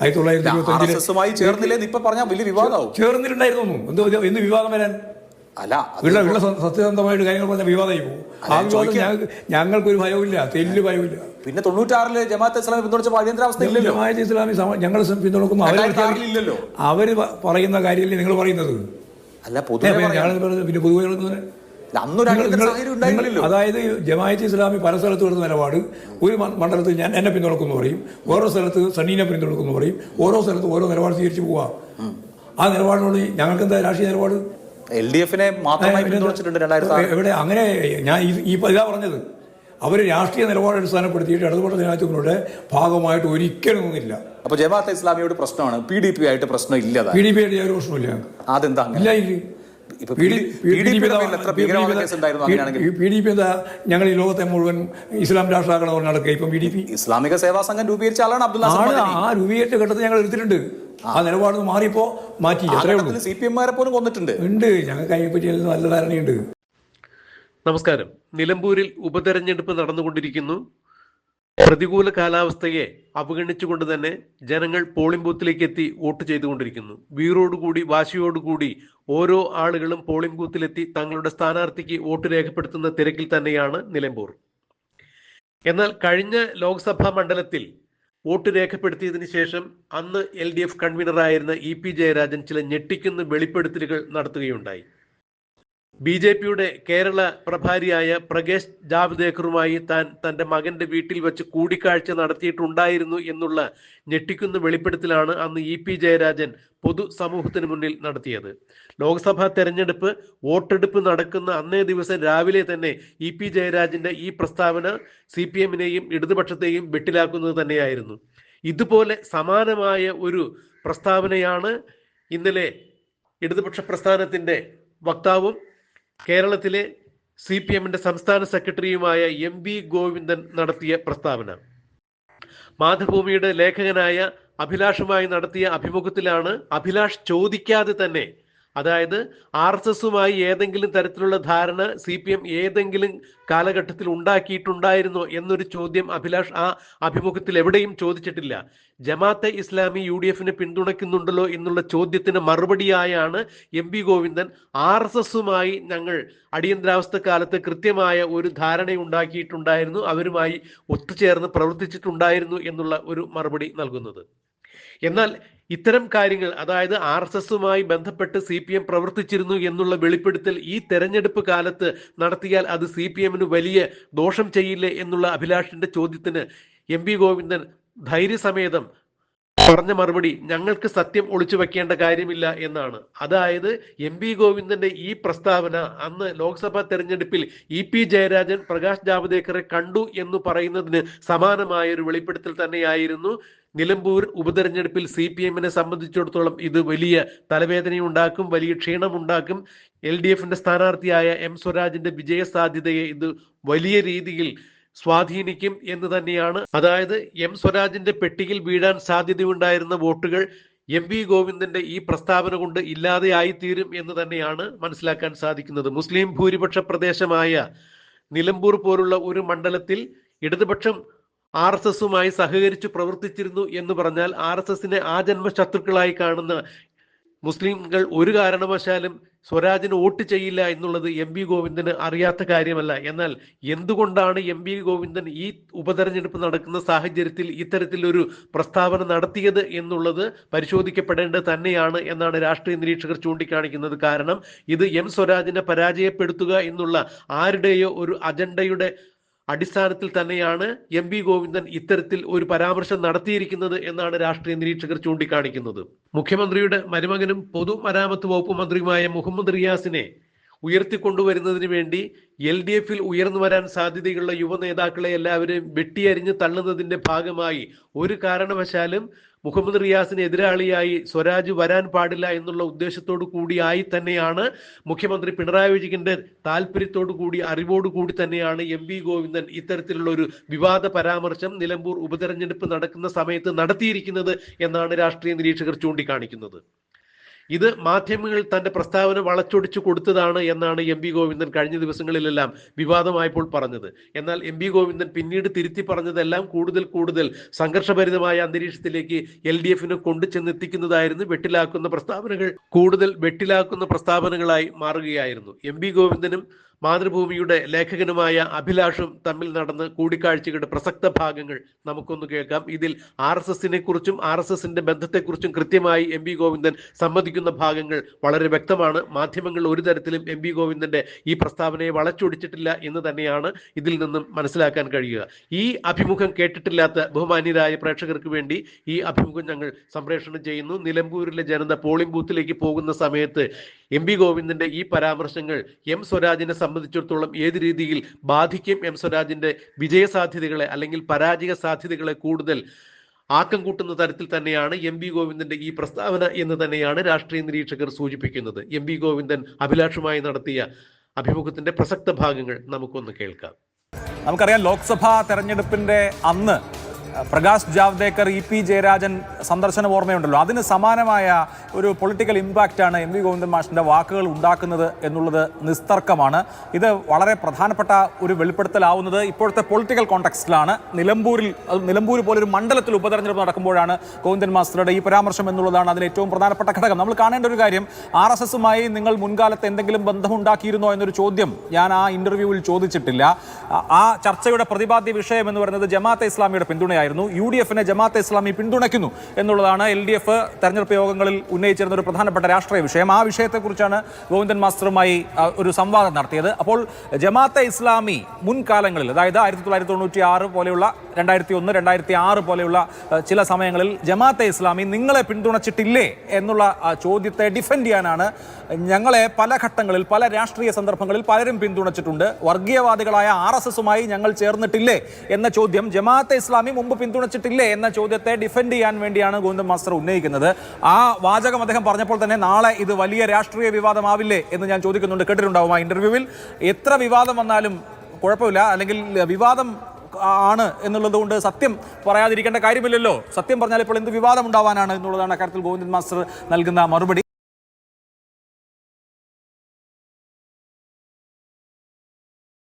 ആയിരത്തി തൊള്ളായിരത്തി ഇരുപത്തി ചേർന്നില്ലെന്ന് ഇപ്പൊ പറഞ്ഞാൽ വലിയ വിവാദമാവും. ചേർന്നിട്ടുണ്ടായിരുന്നു എന്ത് എന്ത് വിവാദം വരാൻ അല്ല ഉള്ള ഉള്ള സത്യസന്ധമായിട്ട് കാര്യങ്ങൾ പറഞ്ഞ വിവാദമായി പോകും. ആ വിവാദം ഞങ്ങൾക്ക് ഞങ്ങൾക്കൊരു ഭയവുമില്ല തെല്ല് ഭയവുമില്ല. പിന്നെ തൊണ്ണൂറ്റാറിൽ ജമാഅത്ത് ഇസ്ലാമി പിന്തുണച്ച അടിയന്തരാവസ്ഥ ഇല്ലല്ലോ ജമാഅത്തെ ഇസ്ലാമി ഞങ്ങൾ പിന്തുണക്കുന്നു അവർ അവർ പറയുന്ന കാര്യമല്ലേ നിങ്ങൾ പറയുന്നത്? അല്ല പൊതുവെ. ഞങ്ങൾ പിന്നെ പൊതുവെ അന്നൊരു അടിയന്തര നിങ്ങൾ- സാഹചര്യം ഉണ്ടായില്ലല്ലോ അതായത് ജമാഅത്ത് ഇസ്ലാമി പല സ്ഥലത്ത് വരുന്ന നിലപാട്. ഒരു മണ്ഡലത്തിൽ ഞാൻ എന്നെ പിന്തുണക്കുന്നു പറയും. ഓരോ സ്ഥലത്ത് സണ്ണീനെ പിന്തുണക്കുന്നു പറയും. ഓരോ സ്ഥലത്ത് ഓരോ നിലപാട് സ്വീകരിച്ചു പോവാ. ആ നിലപാടിനോട് ഞങ്ങൾക്ക് എന്താ രാഷ്ട്രീയ നിലപാട്? എൽ ഡി എഫിനെ മാത്രമായി പിന്തുണച്ചിട്ടുണ്ട് രണ്ടായിരത്തി എവിടെ? അങ്ങനെ ഞാൻ ഈ- ഇതാ പറഞ്ഞത്. അവർ രാഷ്ട്രീയ നിലപാട് അടിസ്ഥാനപ്പെടുത്തിയിട്ട് ഇടതുപക്ഷ ജനാധിപത്യങ്ങളുടെ ഭാഗമായിട്ട് ഒരിക്കലും ഒന്നുമില്ല അപ്പൊ ജമാഅത്തെ ഇസ്ലാമിയോട് പ്രശ്നമാണ്. പി ഡി പി ആയിട്ട് പ്രശ്നം ഇല്ല പി ഡി പി ആയിട്ട് ഒരു പ്രശ്നമില്ല അതെന്താ? ഇല്ല ഇല്ല. പി ഡി- പി എന്താ- ഞങ്ങൾ ഈ ലോകത്തെ മുഴുവൻ ഇസ്ലാം രാഷ്ട്രമാക്കണം പറഞ്ഞ് നടക്കുക. ഇപ്പം പി ഡി പി ഇസ്ലാമിക സേവാ സംഘം രൂപീകരിച്ച ആളാണ് അബ്ദുൽ. ആ രൂപീകരിച്ച ഘട്ടത്തിൽ ഞങ്ങൾ എടുത്തിട്ടുണ്ട്. ആ നിലപാട് മാറിയപ്പോ മാറ്റി. സി പി എംമാരെ പോലും കൊന്നിട്ടുണ്ട്. ഉണ്ട്. ഞങ്ങൾക്ക് അതിനെപ്പറ്റി നല്ല ധാരണയുണ്ട്. നമസ്കാരം. നിലമ്പൂരിൽ ഉപതെരഞ്ഞെടുപ്പ് നടന്നുകൊണ്ടിരിക്കുന്നു. പ്രതികൂല കാലാവസ്ഥയെ അവഗണിച്ചുകൊണ്ട് തന്നെ ജനങ്ങൾ പോളിംഗ് ബൂത്തിലേക്ക് എത്തി വോട്ട് ചെയ്തുകൊണ്ടിരിക്കുന്നു. വീറോടുകൂടി വാശിയോടുകൂടി ഓരോ ആളുകളും പോളിംഗ് ബൂത്തിലെത്തി തങ്ങളുടെ സ്ഥാനാർത്ഥിക്ക് വോട്ട് രേഖപ്പെടുത്തുന്ന തിരക്കിൽ തന്നെയാണ് നിലമ്പൂർ. എന്നാൽ കഴിഞ്ഞ ലോക്സഭാ മണ്ഡലത്തിൽ വോട്ട് രേഖപ്പെടുത്തിയതിനു ശേഷം അന്ന് എൽ ഡി എഫ് കൺവീനറായിരുന്ന ഇ പി ജയരാജൻ ചില ഞെട്ടിക്കുന്ന വെളിപ്പെടുത്തലുകൾ നടത്തുകയുണ്ടായി. ബി ജെ പിയുടെ കേരള പ്രഭാരിയായ പ്രകേഷ് ജാവ്ദേക്കറുമായി താൻ തന്റെ മകന്റെ വീട്ടിൽ വെച്ച് കൂടിക്കാഴ്ച നടത്തിയിട്ടുണ്ടായിരുന്നു എന്നുള്ള ഞെട്ടിക്കുന്ന വെളിപ്പെടുത്തലാണ് അന്ന് ഇ പി ജയരാജൻ പൊതുസമൂഹത്തിന് മുന്നിൽ നടത്തിയത്. ലോക്സഭാ തെരഞ്ഞെടുപ്പ് വോട്ടെടുപ്പ് നടക്കുന്ന അന്നേ ദിവസം രാവിലെ തന്നെ ഇ പി ജയരാജന്റെ ഈ പ്രസ്താവന സി പി എമ്മിനെയും ഇടതുപക്ഷത്തെയും വെട്ടിലാക്കുന്നത് തന്നെയായിരുന്നു. ഇതുപോലെ സമാനമായ ഒരു പ്രസ്താവനയാണ് ഇന്നലെ ഇടതുപക്ഷ പ്രസ്ഥാനത്തിന്റെ വക്താവും കേരളത്തിലെ സി പി എമ്മിന്റെ സംസ്ഥാന സെക്രട്ടറിയുമായ എം വി ഗോവിന്ദൻ നടത്തിയ പ്രസ്താവന. മാതൃഭൂമിയുടെ ലേഖകനായ അഭിലാഷുമായി നടത്തിയ അഭിമുഖത്തിലാണ് അഭിലാഷ് ചോദിക്കാതെ തന്നെ അതായത് ആർ എസ് എസുമായി ഏതെങ്കിലും തരത്തിലുള്ള ധാരണ സി പി എം ഏതെങ്കിലും കാലഘട്ടത്തിൽ ഉണ്ടാക്കിയിട്ടുണ്ടായിരുന്നോ എന്നൊരു ചോദ്യം അഭിലാഷ് ആ അഭിമുഖത്തിൽ എവിടെയും ചോദിച്ചിട്ടില്ല. ജമാഅത്തെ ഇസ്ലാമി യു ഡി എഫിനെ പിന്തുണയ്ക്കുന്നുണ്ടല്ലോ എന്നുള്ള ചോദ്യത്തിന് മറുപടിയായാണ് M P Govindan R S എസുമായി ഞങ്ങൾ അടിയന്തരാവസ്ഥ കാലത്ത് കൃത്യമായ ഒരു ധാരണ ഉണ്ടാക്കിയിട്ടുണ്ടായിരുന്നു. അവരുമായി ഒത്തുചേർന്ന് പ്രവർത്തിച്ചിട്ടുണ്ടായിരുന്നു എന്നുള്ള ഒരു മറുപടി നൽകുന്നത്. എന്നാൽ ഇത്തരം കാര്യങ്ങൾ അതായത് ആർ എസ് എസുമായി ബന്ധപ്പെട്ട് സി പി എം പ്രവർത്തിച്ചിരുന്നു എന്നുള്ള വെളിപ്പെടുത്തൽ ഈ തെരഞ്ഞെടുപ്പ് കാലത്ത് നടത്തിയാൽ അത് സി പി എമ്മിന് വലിയ ദോഷം ചെയ്യില്ലേ എന്നുള്ള അഭിലാഷിന്റെ ചോദ്യത്തിന് എം ഗോവിന്ദൻ ധൈര്യസമേതം പറഞ്ഞ മറുപടി ഞങ്ങൾക്ക് സത്യം ഒളിച്ചു വെക്കേണ്ട കാര്യമില്ല എന്നാണ്. അതായത് എം പി ഗോവിന്ദന്റെ ഈ പ്രസ്താവന അന്ന് ലോക്സഭാ തെരഞ്ഞെടുപ്പിൽ ഇ പി ജയരാജൻ പ്രകാശ് ജാവദേക്കറെ കണ്ടു എന്ന് പറയുന്നതിന് സമാനമായ ഒരു വെളിപ്പെടുത്തൽ തന്നെയായിരുന്നു. നിലമ്പൂർ ഉപതെരഞ്ഞെടുപ്പിൽ സി പി എമ്മിനെ സംബന്ധിച്ചിടത്തോളം ഇത് വലിയ തലവേദനയുണ്ടാക്കും വലിയ ക്ഷീണമുണ്ടാക്കും. എൽ ഡി എഫിന്റെ സ്ഥാനാർത്ഥിയായ എം സ്വരാജിന്റെ വിജയ സാധ്യതയെ ഇത് വലിയ രീതിയിൽ സ്വാധീനിക്കും എന്ന് തന്നെയാണ്. അതായത് എം സ്വരാജിന്റെ പെട്ടിയിൽ വീഴാൻ സാധ്യതയുണ്ടായിരുന്ന വോട്ടുകൾ എം വി ഗോവിന്ദന്റെ ഈ പ്രസ്താവന കൊണ്ട് ഇല്ലാതെയായി തീരും എന്ന് തന്നെയാണ് മനസ്സിലാക്കാൻ സാധിക്കുന്നത്. മുസ്ലിം ഭൂരിപക്ഷ പ്രദേശമായ നിലമ്പൂർ പോലുള്ള ഒരു മണ്ഡലത്തിൽ ഇടതുപക്ഷം ആർ എസ് എസുമായി സഹകരിച്ചു പ്രവർത്തിച്ചിരുന്നു എന്ന് പറഞ്ഞാൽ ആർ എസ് എസിനെ ആജന്മ ശത്രുക്കളായി കാണുന്ന മുസ്ലിംകൾ ഒരു കാരണവശാലും സ്വരാജിന് വോട്ട് ചെയ്യില്ല എന്നുള്ളത് എം വി ഗോവിന്ദന് അറിയാത്ത കാര്യമല്ല. എന്നാൽ എന്തുകൊണ്ടാണ് എം വി ഗോവിന്ദൻ ഈ ഉപതെരഞ്ഞെടുപ്പ് നടക്കുന്ന സാഹചര്യത്തിൽ ഇത്തരത്തിലൊരു പ്രസ്താവന നടത്തിയത് എന്നുള്ളത് പരിശോധിക്കപ്പെടേണ്ടത് തന്നെയാണ് എന്നാണ് രാഷ്ട്രീയ നിരീക്ഷകർ ചൂണ്ടിക്കാണിക്കുന്നത്. കാരണം ഇത് എം സ്വരാജിനെ പരാജയപ്പെടുത്തുക എന്നുള്ള ആരുടെയോ ഒരു അജണ്ടയുടെ അടിസ്ഥാനത്തിൽ തന്നെയാണ് എം വി ഗോവിന്ദൻ ഇത്തരത്തിൽ ഒരു പരാമർശം നടത്തിയിരിക്കുന്നത് എന്നാണ് രാഷ്ട്രീയ നിരീക്ഷകർ ചൂണ്ടിക്കാണിക്കുന്നത്. മുഖ്യമന്ത്രിയുടെ മരുമകനും പൊതുമരാമത്ത് വകുപ്പ് മന്ത്രിയുമായ മുഹമ്മദ് റിയാസിനെ ഉയർത്തിക്കൊണ്ടുവരുന്നതിന് വേണ്ടി എൽ ഡി എഫിൽ ഉയർന്നു വരാൻ സാധ്യതയുള്ള യുവ നേതാക്കളെ എല്ലാവരും വെട്ടിയരിഞ്ഞ് തള്ളുന്നതിന്റെ ഭാഗമായി ഒരു കാരണവശാലും മുഹമ്മദ് റിയാസിന് എതിരാളിയായി സ്വരാജ് വരാൻ പാടില്ല എന്നുള്ള ഉദ്ദേശത്തോടു കൂടിയായി തന്നെയാണ് മുഖ്യമന്ത്രി പിണറായി വിജയന്റെ താല്പര്യത്തോടു കൂടി അറിവോടു കൂടി തന്നെയാണ് എം വി ഗോവിന്ദൻ ഇത്തരത്തിലുള്ള ഒരു വിവാദ പരാമർശം നിലമ്പൂർ ഉപതെരഞ്ഞെടുപ്പ് നടക്കുന്ന സമയത്ത് നടത്തിയിരിക്കുന്നത് എന്നാണ് രാഷ്ട്രീയ നിരീക്ഷകർ ചൂണ്ടിക്കാണിക്കുന്നത്. ഇത് മാധ്യമങ്ങൾ തന്റെ പ്രസ്താവന വളച്ചൊടിച്ചു കൊടുത്തതാണ് എന്നാണ് എം പി ഗോവിന്ദൻ കഴിഞ്ഞ ദിവസങ്ങളിലെല്ലാം വിവാദമായപ്പോൾ പറഞ്ഞത്. എന്നാൽ എം പി ഗോവിന്ദൻ പിന്നീട് തിരുത്തി പറഞ്ഞതെല്ലാം കൂടുതൽ കൂടുതൽ സംഘർഷഭരിതമായ അന്തരീക്ഷത്തിലേക്ക് എൽ ഡി എഫിനെ കൊണ്ടുചെന്നെത്തിക്കുന്നതായിരുന്നു വെട്ടിലാക്കുന്ന പ്രസ്താവനകൾ. കൂടുതൽ വെട്ടിലാക്കുന്ന പ്രസ്താവനകളായി മാറുകയായിരുന്നു. എം പി ഗോവിന്ദനും മാതൃഭൂമിയുടെ ലേഖകനുമായ അഭിലാഷും തമ്മിൽ നടന്ന് കൂടിക്കാഴ്ചയുടെ പ്രസക്ത ഭാഗങ്ങൾ നമുക്കൊന്ന് കേൾക്കാം. ഇതിൽ ആർ എസ് എസിനെ കുറിച്ചും ആർ എസ് എസിന്റെ ബന്ധത്തെക്കുറിച്ചും കൃത്യമായി എം പി ഗോവിന്ദൻ സമ്മതിക്കുന്ന ഭാഗങ്ങൾ വളരെ വ്യക്തമാണ്. മാധ്യമങ്ങൾ ഒരു തരത്തിലും എം പി ഗോവിന്ദന്റെ ഈ പ്രസ്താവനയെ വളച്ചൊടിച്ചിട്ടില്ല എന്ന് തന്നെയാണ് ഇതിൽ നിന്നും മനസ്സിലാക്കാൻ കഴിയുക. ഈ അഭിമുഖം കേട്ടിട്ടില്ലാത്ത ബഹുമാന്യരായ പ്രേക്ഷകർക്ക് വേണ്ടി ഈ അഭിമുഖം ഞങ്ങൾ സംപ്രേഷണം ചെയ്യുന്നു. നിലമ്പൂരിലെ ജനത പോളിംഗ് ബൂത്തിലേക്ക് പോകുന്ന സമയത്ത് എം പി ഗോവിന്ദന്റെ ഈ പരാമർശങ്ങൾ എം സ്വരാജിനെ സംബന്ധിച്ചിടത്തോളം ഏത് രീതിയിൽ ബാധിക്കും എം സ്വരാജിന്റെ വിജയ സാധ്യതകളെ അല്ലെങ്കിൽ പരാജയ സാധ്യതകളെ കൂടുതൽ ആക്കം കൂട്ടുന്ന തരത്തിൽ തന്നെയാണ് എം വി ഗോവിന്ദന്റെ ഈ പ്രസ്താവന എന്ന് തന്നെയാണ് രാഷ്ട്രീയ നിരീക്ഷകർ സൂചിപ്പിക്കുന്നത്. എം വി ഗോവിന്ദൻ അഭിലാഷുമായി നടത്തിയ അഭിമുഖത്തിന്റെ പ്രസക്ത ഭാഗങ്ങൾ നമുക്കൊന്ന് കേൾക്കാം. നമുക്കറിയാം ലോക്സഭാ തെരഞ്ഞെടുപ്പിന്റെ അന്ന് പ്രകാശ് ജാവ്ദേക്കർ ഇ പി ജയരാജൻ സന്ദർശനം ഓർമ്മയുണ്ടല്ലോ. അതിന് സമാനമായ ഒരു പൊളിറ്റിക്കൽ ഇമ്പാക്റ്റാണ് എം വി ഗോവിന്ദൻ മാഷിന്റെ വാക്കുകൾ ഉണ്ടാക്കുന്നത് എന്നുള്ളത് നിസ്തർക്കമാണ്. ഇത് വളരെ പ്രധാനപ്പെട്ട ഒരു വെളിപ്പെടുത്തലാവുന്നത് ഇപ്പോഴത്തെ പൊളിറ്റിക്കൽ കോണ്ടക്സ്റ്റിലാണ് നിലമ്പൂരിൽ നിലമ്പൂർ പോലൊരു മണ്ഡലത്തിൽ ഉപതെരഞ്ഞെടുപ്പ് നടക്കുമ്പോഴാണ് ഗോവിന്ദൻ മാസ്റ്ററുടെ ഈ പരാമർശം എന്നുള്ളതാണ് അതിൽ ഏറ്റവും പ്രധാനപ്പെട്ട ഘടകം. നമ്മൾ കാണേണ്ട ഒരു കാര്യം ആർ എസ് എസുമായി നിങ്ങൾ മുൻകാലത്ത് എന്തെങ്കിലും ബന്ധമുണ്ടാക്കിയിരുന്നോ എന്നൊരു ചോദ്യം ഞാൻ ആ ഇന്റർവ്യൂവിൽ ചോദിച്ചിട്ടില്ല. ആ- ചർച്ചയുടെ പ്രതിപാദ്യ വിഷയം എന്ന് പറയുന്നത് ജമാഅത്തെ ഇസ്ലാമിയുടെ പിന്തുണയായിരുന്നു യു ഡി എഫിനെ ജമാഅത്തെ ഇസ്ലാമി പിന്തുണയ്ക്കുന്നു എന്നുള്ളതാണ് എൽ ഡി എഫ് തെരഞ്ഞെടുപ്പ് യോഗങ്ങളിൽ ഉന്നയിച്ചിരുന്ന ഒരു പ്രധാനപ്പെട്ട രാഷ്ട്രീയ വിഷയം. ആ വിഷയത്തെക്കുറിച്ചാണ് ഗോവിന്ദൻ മാസ്റ്ററുമായി ഒരു സംവാദം നടത്തിയത്. അപ്പോൾ ജമാഅത്തെ ഇസ്ലാമി മുൻകാലങ്ങളിൽ അതായത് ആയിരത്തി തൊള്ളായിരത്തി തൊണ്ണൂറ്റി ആറ് പോലെയുള്ള രണ്ടായിരത്തി ഒന്ന് രണ്ടായിരത്തി ആറ് പോലെയുള്ള ചില സമയങ്ങളിൽ ജമാഅത്തെ ഇസ്ലാമി നിങ്ങളെ പിന്തുണച്ചിട്ടില്ലേ എന്നുള്ള ചോദ്യത്തെ ഡിഫെൻഡ് ചെയ്യാനാണ് ഞങ്ങളെ പല ഘട്ടങ്ങളിൽ പല രാഷ്ട്രീയ സന്ദർഭങ്ങളിൽ പലരും പിന്തുണച്ചിട്ടുണ്ട്. വർഗീയവാദികളായ ആർ എസ് എസുമായി ഞങ്ങൾ ചേർന്നിട്ടില്ലേ എന്ന ചോദ്യം ജമാഅത്തെ ഇസ്ലാമി മുമ്പ് പിന്തുണച്ചിട്ടില്ലേ എന്ന ചോദ്യത്തെ ഡിഫെൻഡ് ചെയ്യാൻ വേണ്ടിയാണ് ഗോവിന്ദൻ മാസ്റ്റർ ഉന്നയിക്കുന്നത്. ആ വാചകം അദ്ദേഹം പറഞ്ഞപ്പോൾ തന്നെ നാളെ ഇത് വലിയ രാഷ്ട്രീയ വിവാദമാവില്ലേ എന്ന് ഞാൻ ചോദിക്കുന്നുണ്ട്. കേട്ടിട്ടുണ്ടാവും ആ ഇന്റർവ്യൂവിൽ എത്ര വിവാദം വന്നാലും കുഴപ്പമില്ല. അല്ലെങ്കിൽ വിവാദം ആണ് എന്നുള്ളത് കൊണ്ട് സത്യം പറയാതിരിക്കേണ്ട കാര്യമില്ലല്ലോ. സത്യം പറഞ്ഞാൽ ഇപ്പോൾ എന്ത് വിവാദം ഉണ്ടാവാനാണ് എന്നുള്ളതാണ് അക്കാര്യത്തിൽ ഗോവിന്ദൻ മാസ്റ്റർ നൽകുന്ന മറുപടി.